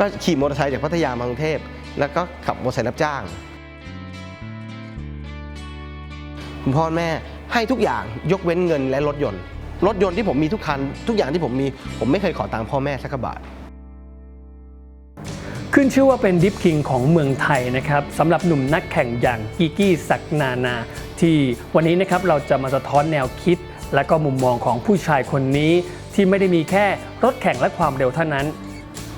ก็ขี่มอเตอร์ไซค์จากพัทยามากรุงเทพ แล้วก็ขับมอเตอร์ไซค์รับจ้าง คุณพ่อแม่ให้ทุกอย่างยกเว้นเงินและรถยนต์ รถยนต์ที่ผมมีทุกคัน ทุกอย่างที่ผมมี ผมไม่เคยขอตังค์พ่อแม่สักบาทขึ้นชื่อว่าเป็นดิฟคิงของเมืองไทยนะครับสำหรับหนุ่มนักแข่งอย่างกิกกี้ศักนานา ที่วันนี้นะครับเราจะมาสะท้อนแนวคิด และก็มุมมองของผู้ชายคนนี้ ที่ไม่ได้มีแค่รถแข่งและความเร็วเท่านั้น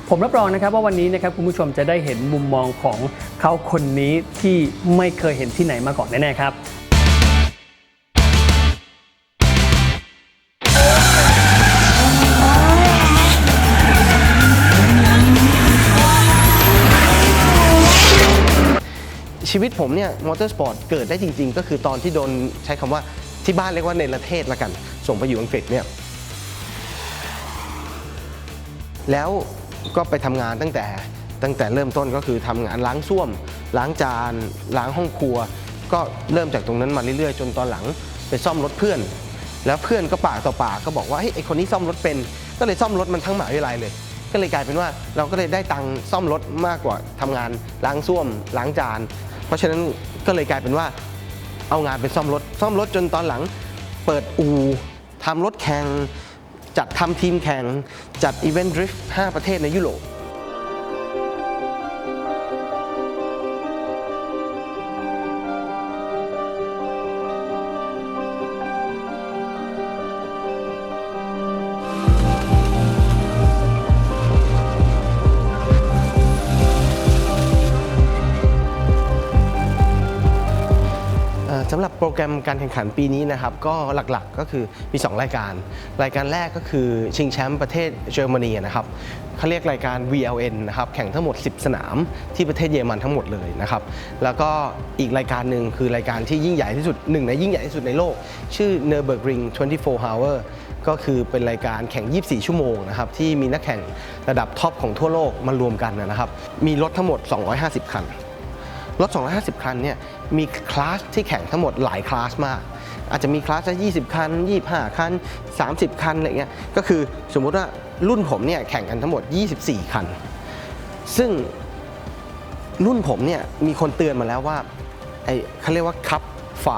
ผมรับรองนะครับว่าวันนี้นะครับคุณผู้ชมจะได้เห็นมุมมองของเขาคนนี้ที่ไม่เคยเห็นที่ไหนมาก่อนแน่ๆครับชีวิตผมเนี่ยมอเตอร์สปอร์ตเกิดได้จริง ๆ ก็คือตอนที่โดนใช้คำว่าที่บ้านเรียกว่าในประเทศละกัน ส่งไปอยู่อังกฤษเนี่ยแล้ว ก็ไปทำงานตั้งแต่ตั้งแต่เริ่มต้นก็คือทำงานล้างส้วม ล้างจานล้างห้องครัว ก็เริ่มจากตรงนั้นมาเรื่อยๆ จนตอนหลังไปซ่อมรถเพื่อน แล้วเพื่อนก็ปากต่อปากก็บอกว่าเฮ้ยไอคนนี้ซ่อมรถเป็น ก็เลยซ่อมรถมันทั้งหมหาวิทยาลัยเลย ก็เลยกลายเป็นว่าเราก็เลยได้ตังค์ซ่อมรถมากกว่าทำงานล้างส้วม ล้างจาน เพราะฉะนั้นก็เลยกลายเป็นว่าเอางานไปซ่อมรถ ซ่อมรถจนตอนหลัง เปิดอู่ทำรถแข่ง จัดทำทีมแข่งจัดอีเวนต์ดริฟท์5ประเทศในยุโรป หรับโปรแกรมการแข่งขันปีนี้นะครับก็หลักๆก็คือมี 2 รายการ รายการแรกก็คือชิงแชมป์ประเทศเยอรมนีนะครับเขาเรียกรายการ VLN นะครับแข่งทั้งหมด 10 สนามที่ประเทศเยอรมันทั้งหมดเลยนะครับแล้วก็อีกรายการหนึ่งคือรายการที่ยิ่งใหญ่ที่สุดหนึ่งในยิ่งใหญ่ที่สุดในโลก ชื่อ Nürburgring 24 Hour ก็คือเป็นรายการแข่ง 24 ชั่วโมงนะครับที่มีนักแข่งระดับท็อปของทั่วโลกมารวมกันนะครับมีรถทั้งหมด 250 คัน รถ 250 คันเนี่ยมีคลาสที่แข่งทั้งหมดหลายคลาสมาก อาจจะมีคลาสละ20 คัน 25 คัน 30 คันอะไรเงี้ยก็คือสมมุติว่ารุ่นผมเนี่ยแข่งกันทั้งหมด 24 คัน ซึ่งรุ่นผมเนี่ยมีคนเตือนมาแล้วว่าไอ้เขาเรียกว่าคัพ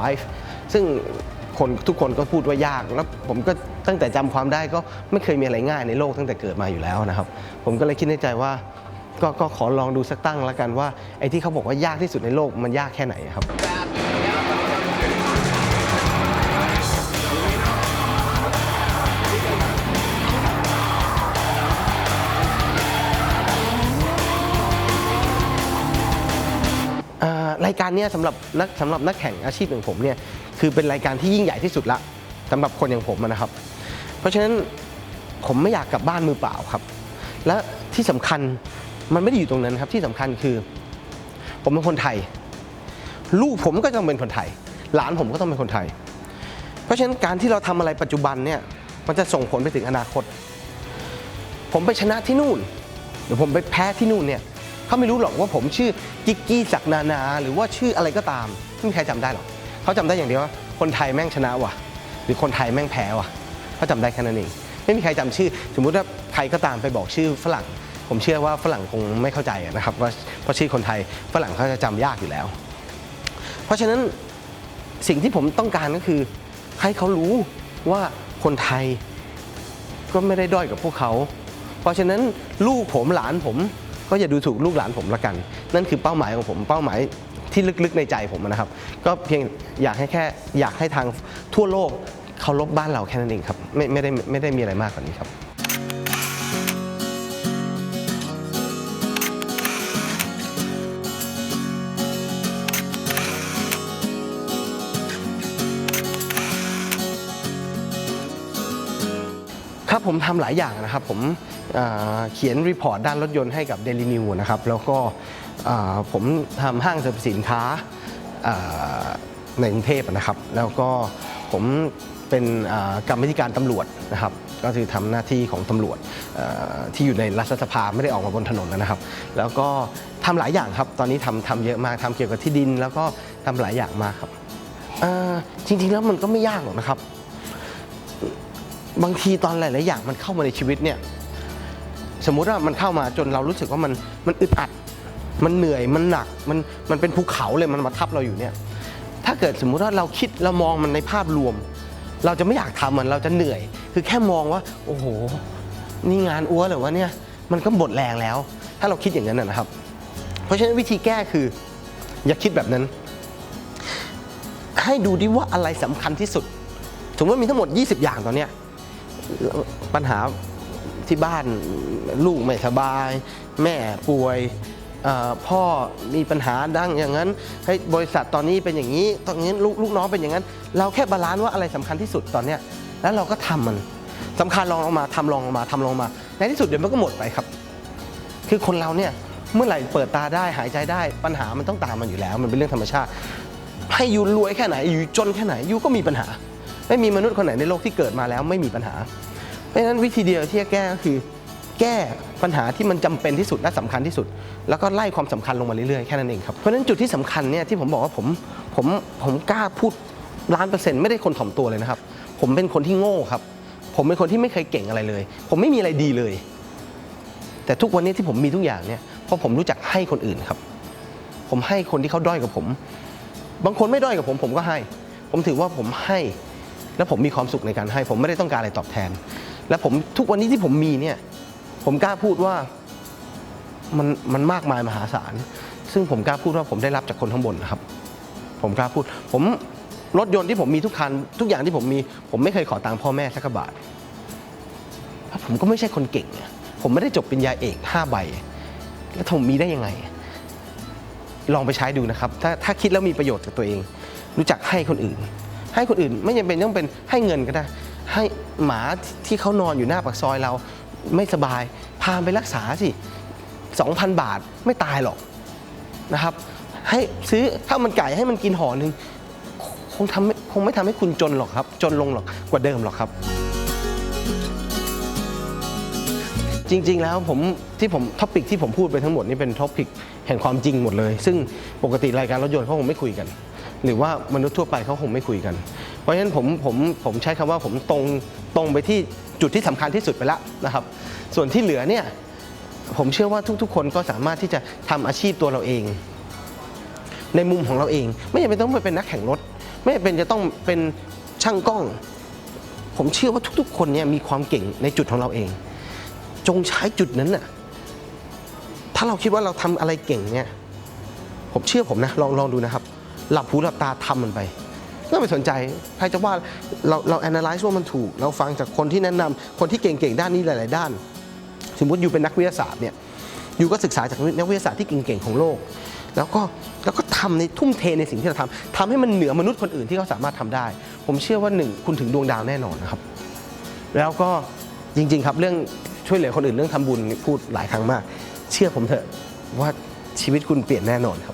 5ซึ่งคนทุกคนก็พูดว่ายาก แล้วผมก็ตั้งแต่จำความได้ก็ไม่เคยมีอะไรง่ายในโลกตั้งแต่เกิดมาอยู่แล้วนะครับ ผมก็เลยคิดในใจว่า ก็ก็ขอลองดูสักตั้งแล้วกันว่าไอ้ที่เขาบอกว่ายากที่สุดในโลกมันยากแค่ไหนครับรายการนี้สำหรับนักสำหรับนักแข่งอาชีพอย่างผมเนี่ยคือเป็นรายการที่ยิ่งใหญ่ที่สุดละสำหรับคนอย่างผมนะครับ เพราะฉะนั้นผมไม่อยากกลับบ้านมือเปล่าครับ และที่สำคัญ มันไม่ได้อยู่ตรงนั้นครับที่สำคัญคือ ผมเป็นคนไทย ลูกผมก็ต้องเป็นคนไทย หลานผมก็ต้องเป็นคนไทย เพราะฉะนั้นการที่เราทำอะไรปัจจุบันเนี่ยมันจะส่งผลไปถึงอนาคต ผมไปชนะที่นู่นหรือผมไปแพ้ที่นู่นเนี่ยเขาไม่รู้หรอกว่าผมชื่อกิกกี้ศักนานา หรือว่าชื่ออะไรก็ตามไม่มีใครจำได้หรอกเขาจำได้อย่างเดียวว่าคนไทยแม่งชนะว่ะ หรือคนไทยแม่งแพ้ว่ะเขาจำได้แค่นั้นเองไม่มีใครจำชื่อ สมมุติว่าใครก็ตามไปบอกชื่อฝรั่ง ผมเชื่อว่าฝรั่งคงไม่เข้าใจนะครับว่าเพราะชื่อคนไทยฝรั่งเขาจะจำยากอยู่แล้ว เพราะฉะนั้นสิ่งที่ผมต้องการก็คือ ให้เขารู้ว่าคนไทยก็ไม่ได้ด้อยกับพวกเขา เพราะฉะนั้นลูกผมหลานผม ก็อย่าดูถูกลูกหลานผมละกัน นั่นคือเป้าหมายของผมเป้าหมายที่ลึกๆในใจผมนะครับ ก็เพียงอยากให้แค่อยากให้ทางทั่วโลกเคารพบ้านเราแค่นั้นเองครับไม่ไม่ได้ไม่ได้มีอะไรมากกว่านี้ครับ ครับผมทำหลายอย่างนะครับ ผมเอ่อเขียนรีพอร์ตด้านรถยนต์ให้กับ Daily New นะครับ แล้วก็เอ่อผมทำห้างสรรพสินค้าเอ่อในกรุงเทพนะครับ แล้วก็ผมเป็นเอ่อกรรมธิการตำรวจนะครับ ก็คือทำหน้าที่ของตำรวจเอ่อที่อยู่ในรัฐสภาไม่ได้ออกมาบนถนนนะครับ แล้วก็ทำหลายอย่างครับ ตอนนี้ทำทำเยอะมากทำเกี่ยวกับที่ดิน แล้วก็ทำหลายอย่างมากครับ เอ่อจริงๆแล้วมันก็ไม่ยากหรอกนะครับ บางทีตอนหลายๆอย่างมันเข้ามาในชีวิตเนี่ยสมมุติว่ามันเข้ามาจนเรารู้สึกว่ามันมันอึดอัด มันเหนื่อยมันหนักมันมันเป็นภูเขาเลยมันมาทับเราอยู่เนี่ยถ้าเกิดสมมุติว่าเราคิดเรามองมันในภาพรวม เราจะไม่อยากทำมันเราจะเหนื่อย คือแค่มองว่า โอ้โห นี่งานอ้วนเหรือวะเนี่ยมันก็หมดแรงแล้ว ถ้าเราคิดอย่างนั้นนะครับ เพราะฉะนั้นวิธีแก้คือ อย่าคิดแบบนั้น ให้ดูดิว่าอะไรสำคัญที่สุดสมมติว่ามีทั้งหมด 20 อย่างตอนเนี้ย ปัญหาที่บ้านลูกไม่สบาย แม่ป่วยพ่อมีปัญหาดังอย่างนั้นให้ยบริษัทตอนนี้เป็นอย่างนี้ตอนนี้ลูกลูกน้องเป็นอย่างนั้น เราแค่บาลานซ์ว่าอะไรสำคัญที่สุดตอนเนี้ยแล้วเราก็ทำมันสำคัญลองลงมาทำลองลงมาทำลองมา ในที่สุดเดี๋ยวมันก็หมดไปครับ คือคนเราเนี่ยเมื่อไหร่เปิดตาได้หายใจได้ปัญหามันต้องตามมันอยู่แล้ว มันเป็นเรื่องธรรมชาติ ให้อยู่รวยแค่ไหนอยู่จนแค่ไหนอยู่ก็มีปัญหา ไม่มีมนุษย์คนไหนในโลกที่เกิดมาแล้วไม่มีปัญหา เพราะฉะนั้นวิธีเดียวที่จะแก้ก็คือ แก้ปัญหาที่มันจำเป็นที่สุดและสำคัญที่สุด แล้วก็ไล่ความสำคัญลงมาเรื่อยๆแค่นั้นเองครับเพราะฉะนั้นจุดที่สำคัญเนี่ยที่ผมบอกว่าผมผมผมกล้าพูดล้านเปอร์เซ็นต์ไม่ได้คนถ่อมตัวเลยนะครับ ผมเป็นคนที่โง่ครับ ผมเป็นคนที่ไม่เคยเก่งอะไรเลย ผมไม่มีอะไรดีเลย แต่ทุกวันนี้ที่ผมมีทุกอย่างเนี่ยเพราะผมรู้จักให้คนอื่นครับ ผมให้คนที่เขาด้อยกับผม บางคนไม่ด้อยกับผม ผมก็ให้ ผมถือว่าผมให้ แล้วผมมีความสุขในการให้ ผมไม่ได้ต้องการอะไรตอบแทน และผมทุกวันนี้ที่ผมมีเนี่ย ผมกล้าพูดว่ามันมันมากมายมหาศาล ซึ่งผมกล้าพูดว่าผมได้รับจากคนข้างบนนะครับ ผมกล้าพูด ผมรถยนต์ที่ผมมีทุกคัน ทุกอย่างที่ผมมี ผมไม่เคยขอตังค์พ่อแม่สักบาทเพราะผมก็ไม่ใช่คนเก่ง ผมไม่ได้จบปริญญาเอกห้าใบ แล้วผมมีได้ยังไง ลองไปใช้ดูนะครับ ถ้าถ้าคิดแล้วมีประโยชน์กับตัวเอง รู้จักให้คนอื่น ให้คนอื่นไม่จำเป็นต้องเป็นให้เงินก็ได้ ให้หมาที่เขานอนอยู่หน้าปากซอยเราไม่สบาย พาไปรักษาสิ 2,000 บาทไม่ตายหรอกนะครับ ให้ซื้อข้าวมันไก่ให้มันกินห่อหนึ่งคงทำคงไม่ทำให้คุณจนหรอกครับ จนลงหรอกกว่าเดิมหรอกครับ จริง ๆ แล้วผมที่ผมท็อปิกที่ผมพูดไปทั้งหมดนี่เป็นท็อปิกแห่งความจริงหมดเลย ซึ่งปกติรายการรถยนต์เขาคงไม่คุยกัน หรือว่ามนุษย์ทั่วไปเขาคงไม่คุยกัน เพราะฉะนั้นผมผมผมใช้คำว่าผมตรงตรงไปที่จุดที่สำคัญที่สุดไปแล้วนะครับ ส่วนที่เหลือเนี่ยผมเชื่อว่าทุกๆ คนก็สามารถที่จะทำอาชีพตัวเราเอง ในมุมของเราเอง ไม่จำเป็นต้องไปเป็นนักแข่งรถ ไม่จำเป็นจะต้องเป็นช่างกล้อง ผมเชื่อว่าทุกๆ คนเนี่ยมีความเก่งในจุดของเราเอง จงใช้จุดนั้นน่ะถ้าเราคิดว่าเราทำอะไรเก่งเนี่ยผมเชื่อผมนะลองลองดูนะครับ หลับหูหลับตาทำมันไปไม่ไปสนใจใครจะว่าเราเรา analyze ว่ามันถูก เราฟังจากคนที่แนะนำคนที่เก่งๆด้านนี้หลาย ๆ ด้าน สมมติอยู่เป็นนักวิทยาศาสตร์เนี่ยอยู่ก็ศึกษาจากนักวิทยาศาสตร์ที่เก่งๆของโลก แล้วก็แล้วก็ทำในทุ่มเทในสิ่งที่เราทำทำให้มันเหนือมนุษย์คนอื่นที่เขาสามารถทำได้ ผมเชื่อว่าหนึ่งคุณถึงดวงดาวแน่นอนนะครับ แล้วก็จริง ๆ ครับเรื่องช่วยเหลือคนอื่นเรื่องทำบุญพูดหลายครั้งมาก เชื่อผมเถอะว่าชีวิตคุณเปลี่ยนแน่นอนครับ